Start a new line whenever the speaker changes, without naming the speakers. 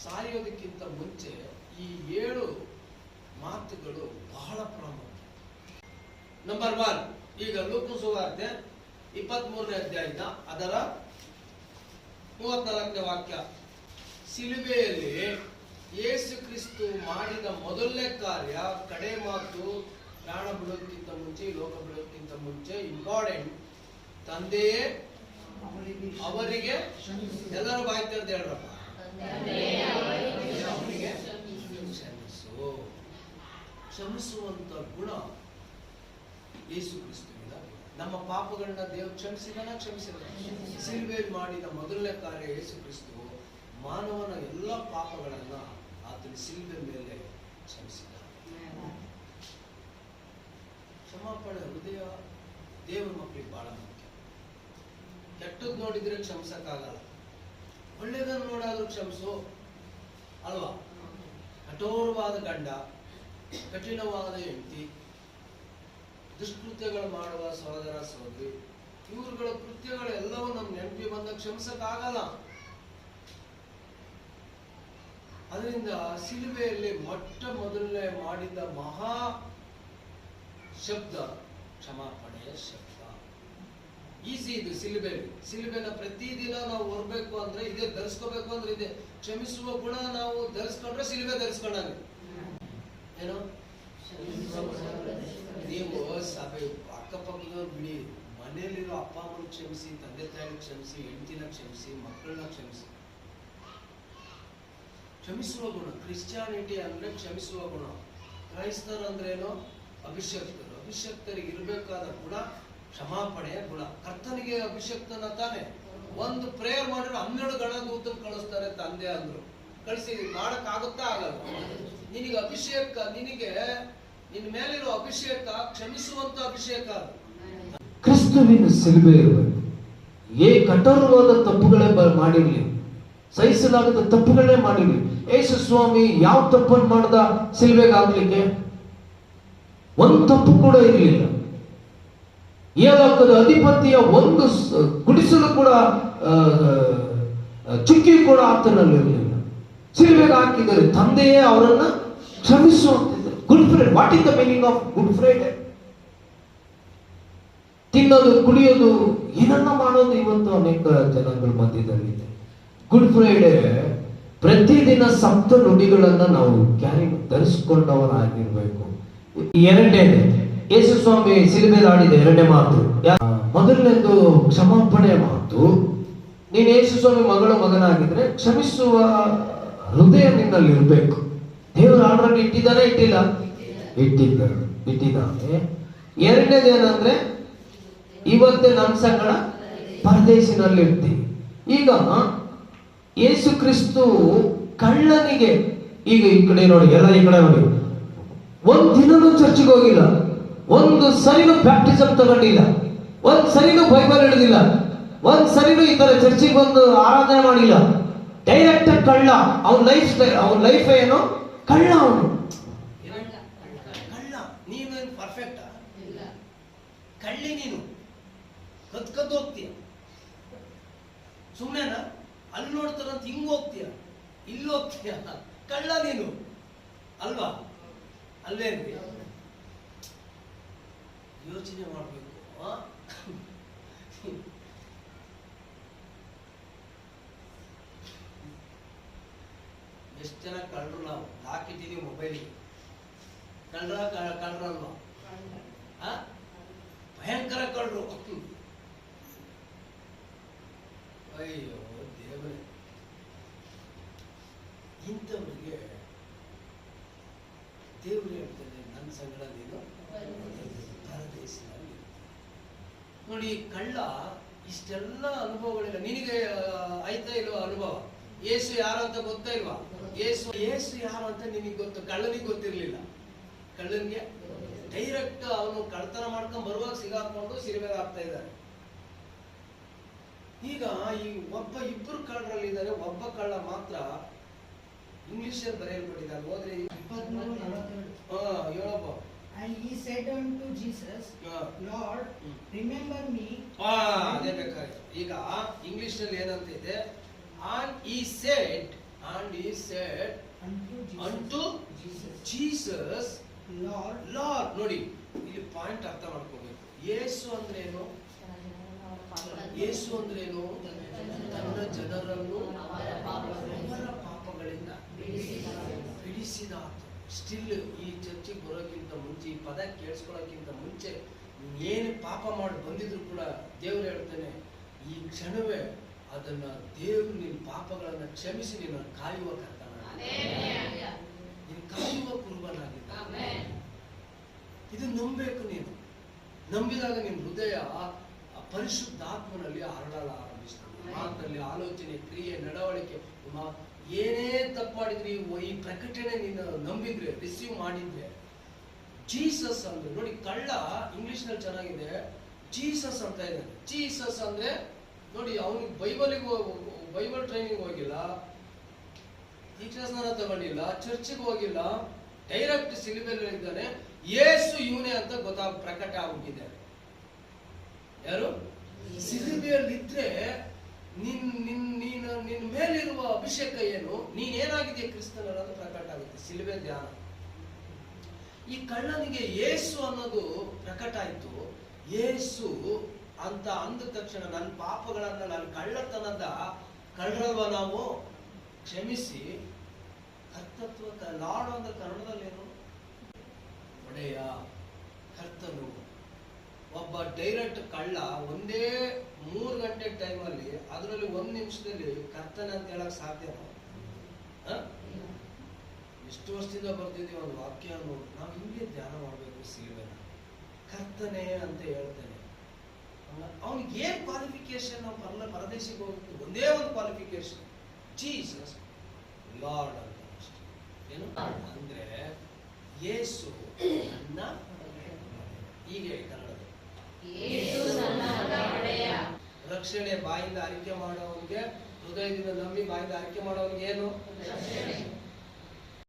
ಮುಂಚೆ ಈ ಏಳು ಮಾತುಗಳು ಬಹಳ ಪ್ರಾಮುಖ್ಯ. ನಂಬರ್ ಒನ್ ಈಗ ಲೋಕ ಸುವಾರ್ತೆ ಇಪ್ಪತ್ತ್ ಮೂರನೇ ಅಧ್ಯಾಯದ ಅದರ ಮೂವತ್ನಾಲ್ಕನೇ ವಾಕ್ಯ. ಸಿಲುಬೆಯಲ್ಲಿ ಯೇಸು ಕ್ರಿಸ್ತು ಮಾಡಿದ ಮೊದಲನೇ ಕಾರ್ಯ ಕಡೆ ಮಾತು ಪ್ರಾಣ ಬಿಡೋದಕ್ಕಿಂತ ಮುಂಚೆ ಲೋಕ ಬಿಡೋದಕ್ಕಿಂತ ಮುಂಚೆ ಇಂಪಾರ್ಟೆಂಟ್ ತಂದೆಯೇ ಅವರಿಗೆ ಎಲ್ಲರೂ ಬಾಯ್ತಾರೆ ಅಂತ ಹೇಳ್ರಪ್ಪ ಅವರಿಗೆ ಕ್ಷಮಿಸು ಕ್ಷಮಿಸುವಂತ ಗುಣ ಯೇಸು ಕ್ರಿಸ್ತನಿಂದ ನಮ್ಮ ಪಾಪಗಳನ್ನ ದೇವರು ಕ್ಷಮಿಸಿದನ ಕ್ಷಮಿಸಿದ ಸಿಲ್ವೇಲ್ ಮಾಡಿದ ಮೊದಲನೇ ಕಾರ್ಯ ಯೇಸು ಕ್ರಿಸ್ತು ಮಾನವನ ಎಲ್ಲ ಪಾಪಗಳನ್ನ ಆತನ ಸಿಲ್ವೆ ಮೇಲೆ ಕ್ಷಮಿಸಿದ. ಕ್ಷಮಾಪಣೆ ಹೃದಯ ದೇವರ ಮಕ್ಕಳಿಗೆ ಬಹಳ ಮುಖ್ಯ. ಕೆಟ್ಟದ್ ನೋಡಿದ್ರೆ ಕ್ಷಮಿಸಕ್ಕಾಗಲ್ಲ. ಒಳ್ಳೇದನ್ನು ನೋಡಾದ್ರೂ ಕ್ಷಮಿಸು. ಅಲ್ವಾ? ಕಠೋರವಾದ ಗಂಡ ಕಠಿಣವಾದ ಹೆಂಡತಿ ದುಷ್ಕೃತ್ಯಗಳು ಮಾಡುವ ಸಹೋದರ, ಸಹೋದರಿ, ಇವರುಗಳ ಕೃತ್ಯಗಳೆಲ್ಲವೂ ನಮ್ಮ ನಮ್ ನೆನಪಿ ಬಂದ ಕ್ಷಮಿಸಕ್ಕಾಗಲ್ಲ. ಅದರಿಂದ ಸಿಲುಬೆಯಲ್ಲಿ ಮೊಟ್ಟ ಮೊದಲನೇ ಮಾಡಿದ ಮಹಾ ಶಬ್ದ ಕ್ಷಮಾಪಣೆಯ ಶಬ್ದ. ಈಸಿ ಇದು ಸಿಲುಬೆ. ಸಿಲುಬೆನ ಪ್ರತಿದಿನ ನಾವು ಹೊರಬೇಕು ಅಂದ್ರೆ ಇದೇ, ಧರಿಸ್ಕೋಬೇಕು ಅಂದ್ರೆ ಇದೆ. ಕ್ಷಮಿಸುವ ಗುಣ ನಾವು ಧರಿಸ್ಕೊಂಡ್ರೆ ಸಿಲುಬೆ ಧರಿಸ್ಕೊಂಡಾಗ. ಏನು? ನೀವು ಸಭೆ ಅಕ್ಕಪಕ್ಕದವ್ರು ಬಿಡಿ. ಮನೆಯಲ್ಲಿರೋ ಅಪ್ಪ, ಅಮ್ಮನ ಕ್ಷಮಿಸಿ, ತಂದೆ ತಾಯಿನ ಕ್ಷಮಿಸಿ, ಹೆಂಡತಿನ ಕ್ಷಮಿಸಿ, ಮಕ್ಕಳನ್ನ ಕ್ಷಮಿಸಿ. ಕ್ಷಮಿಸುವ ಗುಣ. ಕ್ರಿಶ್ಚಿಯಾನಿಟಿ ಅಂದ್ರೆ ಕ್ಷಮಿಸುವ ಗುಣ. ಕ್ರೈಸ್ತರು ಅಂದ್ರೇನು ಅಭಿಷಕ್ತರು. ಅಭಿಷಕ್ತರಿಗೆ ಇರಬೇಕಾದ ಗುಣ, ಕ್ಷಮಾಪಣೆಯ ಗುಣ. ಕರ್ತನಿಗೆ ಅಭಿಷಕ್ತನ ತಾನೆ. ಒಂದು ಪ್ರೇಯರ್ ಮಾಡಿದ್ರೆ ಹನ್ನೆರಡು ಗಣ ದೂತರು ಕಳಿಸ್ತಾರೆ ತಂದೆ ಅಂದ್ರು. ಕಳಿಸಿ ಮಾಡಕ್ ಆಗುತ್ತಾ ಆಗಲ್ಲ. ನಿನಗೆ ಅಭಿಷೇಕ, ನಿನಗೆ ನಿನ್ನ ಮೇಲಿರೋ ಅಭಿಷೇಕ ಕ್ಷಮಿಸುವಂತ ಅಭಿಷೇಕ
ಕ್ರಿಸ್ತುವಿನ ಸಿಲುಬೆ ಏ ಕಠೋರವಾದ ತಪ್ಪುಗಳೇ ಮಾಡಿರ್ಲಿ. ಸಹಿಸಲಾಗದ ತಪ್ಪುಗಳೇ ಮಾಡಿರ್ಲಿ. ಯೇಸು ಸ್ವಾಮಿ, ಯಾವ ತಪ್ಪನ್ನು ಮಾಡ್ದ ಸಿಲ್ವೆಗೆ ಆಗ್ಲಿಕ್ಕೆ ಒಂದು ತಪ್ಪು ಕೂಡ ಇರಲಿಲ್ಲ. ಏಲೋಕದ ಅಧಿಪತಿಯ ಒಂದು ಗುಡಿಸಲು ಕೂಡ ಚುಕ್ಕಿ ಕೂಡ ಆತನಲ್ಲಿ ಇರಲಿಲ್ಲ ಸಿಲ್ವೆಗೆ ಹಾಕಿದರೆ ತಂದೆಯೇ ಅವರನ್ನ ಕ್ಷಮಿಸುವಂತಿದ್ದರು Good Friday what is the meaning of Good Friday ತಿನ್ನೋದು, ಕುಡಿಯೋದು, ಏನನ್ನ ಮಾಡೋದು ಇವತ್ತು ಅನೇಕ ಜನಗಳು ಮಧ್ಯದಲ್ಲಿದೆ ಗುಡ್ ಫ್ರೈಡೆ ಪ್ರತಿದಿನ ಸಪ್ತ ನುಡಿಗಳನ್ನ ನಾವು ಕ್ಯಾರಿ ಧರಿಸಿಕೊಂಡವರಾಗಿರ್ಬೇಕು. ಎರಡನೇದು ಯೇಸು ಸ್ವಾಮಿ ಸಿಲುಬೆದಾಡಿದ ಎರಡನೇ ಮಾತು ಮೊದಲನೇದು ಕ್ಷಮಾಪಣೆ ಮಾತು, ನೀನು ಯೇಸು ಸ್ವಾಮಿ ಮಗಳ ಮಗನಾಗಿದ್ರೆ ಕ್ಷಮಿಸುವ ಹೃದಯ ನಿನ್ನಲ್ಲಿ ಇರಬೇಕು ದೇವರು ಆಲ್ರೆಡಿ ಇಟ್ಟಿದ್ದಾನೆ, ಇಟ್ಟಿಲ್ಲ? ಇಟ್ಟಿದ್ದಾರೆ ಇಟ್ಟಿದ್ದಾನೆ. ಎರಡನೇದು ಏನಂದ್ರೆ, ಇವತ್ತೇ ನಮ್ಮ ಸಂಗಡ ಪರದೇಶಿನಲ್ಲಿ ಇರ್ತೀವಿ ಈಗ ಯೇಸು ಕ್ರಿಸ್ತು ಕಳ್ಳನಿಗೆ, ಈಗ ಈ ಕಡೆ ನೋಡಿ, ಎಲ್ಲ ಈ ಕಡೆ ನೋಡಿ. ಒಂದ್ ದಿನನೂ ಚರ್ಚಿಗೆ ಹೋಗಿಲ್ಲ. ಒಂದು ಸರಿನೂ ಬ್ಯಾಪ್ಟಿಸಮ್ ತಗೊಂಡಿಲ್ಲ. ಒಂದ್ ಸರಿನೂ ಬೈಬಲ್ ಹಿಡಿದಿಲ್ಲ. ಒಂದ್ ಸರಿನೂ ಈ ತರ ಚರ್ಚಿಗೆ ಬಂದು ಆರಾಧನೆ ಮಾಡಿಲ್ಲ. ಡೈರೆಕ್ಟ್ ಕಳ್ಳ. ಅವ್ನ ಲೈಫ್ ಸ್ಟೈಲ್ ಅವನ ಲೈಫ್ ಏನು? ಕಳ್ಳ ಅವನು.
ಕಳ್ಳ, ನೀನೇನು ಪರ್ಫೆಕ್ಟ್ ಕಳ್ಳಿ ನೀನು. ಕತ್ ಕದ್ದು ಹೋಗ್ತೀಯ. ಸುಮ್ಮನೆನ ಅಲ್ಲಿ ನೋಡ್ತಾರಂತ ಹಿಂಗ್ ಹೋಗ್ತೀಯ? ಇಲ್ಲಿ ಹೋಗ್ತೀಯ? ಕಳ್ಳ ನೀನು. ಅಲ್ವಾ? ಅಲ್ವೇನ್ರಿ? ಯೋಚನೆ ಮಾಡ್ಬೇಕು. ಎಷ್ಟು ಜನ ಕಳ್ಳರು ನಾವು? ಹಾಕಿದ್ದೀವಿ ಮೊಬೈಲಿಗೆ ಕಳ್ರ ಕಳ್ರಲ್ವಾ ಆ? ಭಯಂಕರ ಕಳ್ಳರು. ಅಯ್ಯೋ ದೇವರೇ. ಇಂಥವ್ರಿಗೆ ದೇವರು ಹೇಳ್ತಾನೆ ನನ್ನ ಸಂಗಡ ನೀನು ಪರದೇಶಿನಲ್ಲಿ ನೋಡಿ ಕಳ್ಳ ಇಷ್ಟೆಲ್ಲ ಅನುಭವಗಳಿಲ್ಲ. ನಿನಗೆ ಆಯ್ತಾ ಇಲ್ವಾ ಅನುಭವ? ಏಸು ಯಾರು ಅಂತ ಗೊತ್ತಾ ಇಲ್ವಾ? ಏಸು ಏಸು ಯಾರು ಅಂತ ನಿಮಗೆ ಗೊತ್ತು? ಕಳ್ಳನಿಗೆ ಗೊತ್ತಿರಲಿಲ್ಲ. ಕಳ್ಳನಿಗೆ ಡೈರೆಕ್ಟ್ ಅವನು ಕಳ್ತನ ಮಾಡ್ಕೊಂಡು ಬರುವಾಗ ಸಿಗಾಕೊಂಡು ಸಿರಿಮೇಲೆ ಆಗ್ತಾ ಇದ್ದಾರೆ. ಈಗ ಈ ಒಬ್ಬ ಇಬ್ಬರು ಕಳ್ಳರಲ್ಲಿದ್ದಾರೆ ಒಬ್ಬ ಕಳ್ಳ ಮಾತ್ರ ಇಂಗ್ಲಿಷ್ ಬರೆಯಲ್ಪಟ್ಟಿದ್ದಾರೆ. ಹೋದ್ರೆ
ಇಪ್ಪತ್ಮೂರು
ಹೇಳಪ್ಪ.
And he said unto Jesus,
ಹಾ.
Lord,
ಹ್ಮ್.
remember me.
ಆ, ಅದೇ ಈಗ ಇಂಗ್ಲಿಷ್ನಲ್ಲಿ ಏನಂತ ಇದೆ and he said and he said
Unto Jesus. Lord.
Lord ನೋಡಿ ಇಲ್ಲಿ ಪಾಯಿಂಟ್ ಅರ್ಥ ಮಾಡ್ಕೋಬೇಕು. ಯೇಸು ಅಂದ್ರೇನು? ಯೇಸು ಅಂದ್ರೇನು? ತನ್ನ ಜನರನ್ನು ಅವರ ಪಾಪಗಳಿಂದ ಬಿಡಿಸಿದ ಸ್ಟಿಲ್ ಈ ಚರ್ಚಿಗೆ ಬರೋಕ್ಕಿಂತ ಮುಂಚೆ ಈ ಪದ ಕೇಳಿಸ್ಕೊಳ್ಳೋಕ್ಕಿಂತ ಮುಂಚೆ ಏನು ಪಾಪ ಮಾಡಿ ಬಂದಿದ್ರು ಕೂಡ ದೇವ್ರು ಹೇಳ್ತಾನೆ ಈ ಕ್ಷಣವೇ ಅದನ್ನ ದೇವರು ನಿನ್ನ ಪಾಪಗಳನ್ನ ಕ್ಷಮಿಸಿ ನಿನ್ನ ಕಾಯುವ ಕರ್ತನ. ನೀನು ಕಾಯುವ ಕುರುಬನಾಗಿದ್ದ. ಇದು ನಂಬಬೇಕು ನೀನು. ನಂಬಿದಾಗ ನಿನ್ನ ಹೃದಯ ಪರಿಶುದ್ಧಾತ್ಮನಲ್ಲಿ ಹರಡಲು ಆರಂಭಿಸ್ತಾನೆ ಮಾತಲ್ಲಿ ಆಲೋಚನೆ ಕ್ರಿಯೆ ನಡವಳಿಕೆ ಏನೇ ತಪ್ಪು ಮಾಡಿದ್ರಿ ಈ ಪ್ರಕಟಣೆ ನೀನು ನಂಬಿದ್ರೆ ರಿಸೀವ್ ಮಾಡಿದ್ರೆ ಜೀಸಸ್ ಅಂದ್ರೆ ನೋಡಿ ಕಳ್ಳ ಇಂಗ್ಲಿಷ್ನಲ್ಲಿ ಚೆನ್ನಾಗಿದೆ. ಜೀಸಸ್ ಅಂತ ಇದೆ. ಜೀಸಸ್ ಅಂದ್ರೆ ನೋಡಿ ಅವನಿಗೆ ಬೈಬಲಿಗೆ ಬೈಬಲ್ ಟ್ರೈನಿಂಗ್ ಹೋಗಿಲ್ಲ ದೀಕ್ಷಾಸ್ನಾನ ತಗೊಂಡಿಲ್ಲ ಚರ್ಚಿಗೆ ಹೋಗಿಲ್ಲ ಡೈರೆಕ್ಟ್ ಸಿಲಿಬೆಲ್ ಇದ್ದಾನೆ ಯೇಸು ಇವನೇ ಅಂತ ಗೊತ್ತಾಗ ಪ್ರಕಟ ಆಗಿದೆ ಯಾರು? ಸಿಲಿಬೆಯಲ್ಲಿ ಇದ್ರೆ ನಿನ್ ನಿನ್ ನೀನು ನಿನ್ ಮೇಲಿರುವ ಅಭಿಷೇಕ ಏನು? ನೀನ್ ಏನಾಗಿದೆ ಕ್ರಿಸ್ತನ ಅನ್ನೋದು ಪ್ರಕಟ ಆಗುತ್ತೆ ಸಿಲಿಬೆ ಧ್ಯಾನ. ಈ ಕಳ್ಳನಿಗೆ ಯೇಸು ಅನ್ನೋದು ಪ್ರಕಟ ಆಯ್ತು ಯೇಸು ಅಂತ ಅಂದ ತಕ್ಷಣ ನನ್ನ ಪಾಪಗಳನ್ನ ನನ್ನ ಕಳ್ಳತನದ ಕರ್ಣವ ನಾವು ಕ್ಷಮಿಸಿ, ಕರ್ತತ್ವ ಲಾಡು ಅಂದ್ರೆ ಕನ್ನಡದಲ್ಲೇನು? ಒಡೆಯ ಕರ್ತನು. ಒಬ್ಬ ಡೈರೆಕ್ಟ್ ಕಳ್ಳ ಒಂದೇ ಮೂರು ಗಂಟೆ ಟೈಮಲ್ಲಿ ಅದರಲ್ಲಿ ಒಂದು ನಿಮಿಷದಲ್ಲಿ ಕರ್ತನ ಅಂತ ಹೇಳಕ್ ಸಾಧ್ಯ? ಎಷ್ಟು ವರ್ಷದಿಂದ ಬರ್ತಿದ್ದೀವಿ ಒಂದು ವಾಕ್ಯ ನಾವು ಹಿಂಗೆ ಧ್ಯಾನ ಮಾಡಬೇಕು ಸಿಲುಬೆನ ಕರ್ತನೆ ಅಂತ ಹೇಳ್ತೇನೆ. ಅವನಿಗೆ ಏನ್ ಕ್ವಾಲಿಫಿಕೇಶನ್ ನಾವು ಪರಲ ಪರದೇಶಕ್ಕೆ ಹೋಗ್ತೀವಿ ಒಂದೇ ಒಂದು ಕ್ವಾಲಿಫಿಕೇಶನ್ ಜೀಸಸ್ ಲಾರ್ಡ್ ಅಂತ ಏನು? ಅಂದ್ರೆ ಯೇಸು ನನ್ನ ಹೀಗೆ ಕನ್ನಡದಲ್ಲಿ. ರಕ್ಷಣೆ ಬಾಯಿಂದ ಆಯ್ಕೆ ಮಾಡೋವನಿಗೆ ಹೃದಯದಿಂದ ನಂಬಿ ಬಾಯಿಂದ ಆಯ್ಕೆ ಮಾಡೋವನಿಗೆ ಏನು?